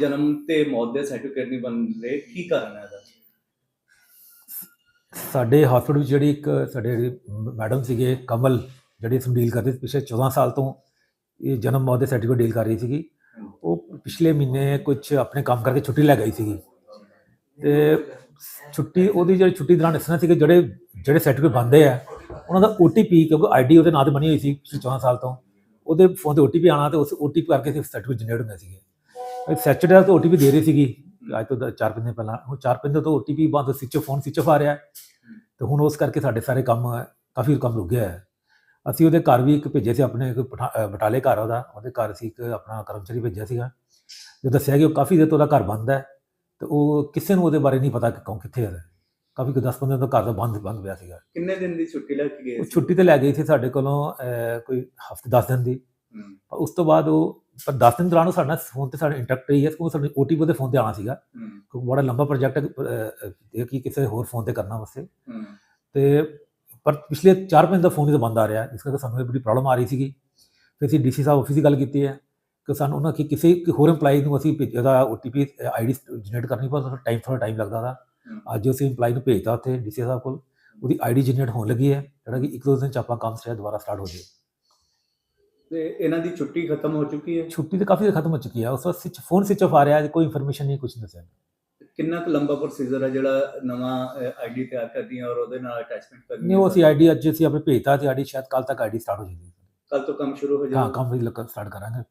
ਜਨਮ ਤੇ ਮੌਤ ਦੇ ਸਰਟੀਫਿਕੇਟ ਨਹੀਂ ਬਣ ਰਹੇ, ਕੀ ਕਾਰਨ ਹੈ ਇਹਦਾ? ਸਾਡੇ ਹਸਪੀਟਲ ਵਿੱਚ ਜਿਹੜੀ ਇੱਕ ਸਾਡੇ ਮੈਡਮ ਸੀਗੇ ਕਮਲ ਜਿਹੜੀ ਇਸ ਨੂੰ ਡੀਲ ਕਰਦੇ ਪਿਛਲੇ 14 ਸਾਲ ਤੋਂ ਇਹ ਜਨਮ ਮੌਤ ਦੇ ਸਰਟੀਫਿਕੇਟ ਡੀਲ ਕਰ ਰਹੀ ਸੀਗੀ। ਉਹ ਪਿਛਲੇ ਮਹੀਨੇ ਕੁਝ ਆਪਣੇ ਕੰਮ ਕਰਕੇ ਛੁੱਟੀ ਲੈ ਗਈ ਸੀਗੀ। ਤੇ ਛੁੱਟੀ, ਉਹਦੀ ਜਿਹੜੀ ਛੁੱਟੀ ਦੌਰਾਨ ਇਸ ਤਰ੍ਹਾਂ ਸੀ ਕਿ ਜਿਹੜੇ ਜਿਹੜੇ ਸਰਟੀਫਿਕੇਟ ਬੰਦੇ ਆ, ਉਹਨਾਂ ਦਾ OTP ਕਿਉਂਕਿ ਆਈਡੀ ਉਹਦੇ ਨਾਂ ਤੇ ਬਣੀ ਹੋਈ ਸੀ ਪਿਛਲੇ 14 ਸਾਲ ਤੋਂ, ਉਹਦੇ ਫੋਨ ਤੇ OTP ਆਣਾ ਤੇ ਉਸ OTP ਕਰਕੇ ਸਿਰਫ ਸਰਟੀਫਿਕੇਟ ਜਨਰੇਟ ਹੁੰਦੇ ਸੀਗੇ। ਸੈਚਰਡੇ ਦਾ ਤਾਂ OTP ਦੇ ਰਹੀ ਸੀਗੀ। ਅੱਜ ਤੋਂ ਦ- ਚਾਰ ਪੰਜ ਦਿਨ ਪਹਿਲਾਂ। ਉਹ ਚਾਰ ਪੰਜ ਦਿਨ ਤੋਂ OTP ਬੰਦ ਸਵਿਚ ਫੋਨ ਸਵਿਚ ਆ ਰਿਹਾ। ਤੇ ਹੁਣ ਉਸ ਕਰਕੇ ਸਾਡੇ ਸਾਰੇ ਕੰਮ ਕਾਫੀ ਕੰਮ ਰੁਕ ਗਿਆ ਹੈ। ਅਸੀਂ ਉਹਦੇ ਘਰ ਵੀ ਇੱਕ ਭੇਜੇ ਸੀ ਆਪਣੇ ਅਹ ਬਟਾਲੇ ਘਰ ਉਹਦਾ। ਉਹਦੇ ਘਰ ਅਸੀਂ ਇੱਕ ਆਪਣਾ ਕਰਮਚਾਰੀ ਭੇਜਿਆ ਸੀਗਾ। ਜੋ ਦੱਸਿਆ ਕਿ ਉਹ ਕਾਫੀ ਦੇਰ ਤੋਂ ਉਹਦਾ ਘਰ ਬੰਦ ਹੈ। ਤੇ ਉਹ ਕਿਸੇ ਨੂੰ ਉਹਦੇ ਬਾਰੇ ਨਹੀਂ ਪਤਾ ਕਿ ਕੌਣ ਕਿੱਥੇ ਹੈ। ਕਾਫੀ ਕੋਈ 10 15 ਦਿਨ ਤੋਂ ਘਰ ਦਾ ਬੰਦ ਬੰਦ ਪਿਆ ਸੀਗਾ। ਕਿੰਨੇ ਦਿਨ ਦੀ ਛੁੱਟੀ ਲੈ ਕੇ ਗਏ ਉਹ ਸੀ? ਛੁੱਟੀ ਤੇ ਲੈ ਗਈ ਸੀ ਸਾਡੇ ਕੋਲੋਂ ਕੋਈ ਹਫ਼ਤੇ 10 ਦਿਨ ਦੀ। ਉਸ ਤੋਂ ਬਾਅਦ ਉਹ ਪਰ 10 ਦਿਨ ਦੌਰਾਨ ਸਾਡੇ ਨਾਲ ਫੋਨ ਤੇ ਸਾਡੇ ਇੰਟਰੈਕਟ ਰਹੀ ਹੈ ਉਹ ਸਾਡੇ OTP ਉਹਦੇ ਫੋਨ ਤੇ ਆਣਾ ਸੀਗਾ। ਕਿਉਂਕਿ ਬੜਾ ਲੰਬਾ ਪ੍ਰੋਜੈਕਟ ਹੈ ਕਿ ਕਿਸੇ ਹੋਰ ਫੋਨ ਤੇ ਕਰਨਾ ਵਾਸਤੇ। ਤੇ ਪਰ ਪਿਛਲੇ 4-5 ਦਾ ਫੋਨ ਹੀ ਤਾਂ ਬੰਦ ਆ ਰਿਹਾ ਇਸ ਕਰਕੇ ਸਾਨੂੰ ਇਹ ਬੜੀ ਪ੍ਰੋਬਲਮ ਆ ਰਹੀ ਸੀਗੀ। ਫਿਰ ਅਸੀਂ ਡੀਸੀ ਸਾਹਿਬ ਆਫਿਸ ਦੀ ਗੱਲ ਕੀਤੀ ਹੈ ਕਿ ਸਾਨੂੰ ਉਹਨਾਂ ਕਿ ਕਿਸੇ ਹੋਰ EMPLOYE ਨੂੰ ਅਸੀਂ ਭੇਜਿਆ ਦਾ OTP ਆਈਡੀ ਜਨਰੇਟ ਕਰਨੀ ਪਰ ਟਾਈਮ ਥੋੜਾ ਟਾਈਮ ਲੱਗਦਾ ਦਾ। ਅੱਜ ਅਸੀਂ EMPLOYE ਨੂੰ ਭੇਜਤਾ ਉੱਥੇ ਡੀਸੀ ਸਾਹਿਬ ਕੋਲ। ਉਹਦੀ ਆਈਡੀ ਜਨਰੇਟ ਹੋਣ ਲੱਗੀ ਹੈ ਜਿਹੜਾ ਕਿ ਇੱਕ ਦੋ ਦਿਨ ਚ ਆਪਾਂ ਕੰਮ ਸ਼ਾਇਦ ਦੁਬਾਰਾ ਸਟਾਰਟ ਹੋ ਜਾਏ। ਤੇ ਇਹਨਾਂ ਦੀ ਛੁੱਟੀ ਖਤਮ ਹੋ ਚੁੱਕੀ ਹੈ। ਛੁੱਟੀ ਤਾਂ ਕਾਫੀ ਖਤਮ ਹੋ ਚੁੱਕੀ ਹੈ ਉਸ ਵਕਤ ਸਵਿਚ ਫੋਨ ਸਵਿਚ ਆਫ ਆ ਰਿਹਾ ਹੈ ਕੋਈ ਇਨਫੋਰਮੇਸ਼ਨ ਨਹੀਂ ਕੁਝ ਨਹੀਂ ਦੱਸਿਆ। ਕਿੰਨਾ ਕੁ ਲੰਬਾ ਪ੍ਰੋਸੀਜਰ ਹੈ ਜਿਹੜਾ ਨਵਾਂ ਆਈਡੀ ਤਿਆਰ ਕਰਦੀ ਹੈ ਔਰ ਉਹਦੇ ਨਾਲ ਅਟੈਚਮੈਂਟ ਕਰਨੀ ਨਹੀਂ ਉਹ ਅਸੀਂ ਆਈਡੀ ਅੱਜ ਅਸੀਂ ਆਪਣੇ ਭੇਜਤਾ ਤੇ ਆਈਡੀ ਸ਼ਾਇਦ ਕੱਲ ਤੱਕ ਆਈਡੀ ਸਟਾਰਟ ਹੋ ਜਾਏਗੀ ਕੱਲ ਤੋਂ ਕੰਮ ਸ਼ੁਰੂ ਹੋ ਹਾਂ ਜਾਏਗਾ ਕੰਮ ਵੀ ਸਟਾਰਟ ਕਰਾਂਗੇ।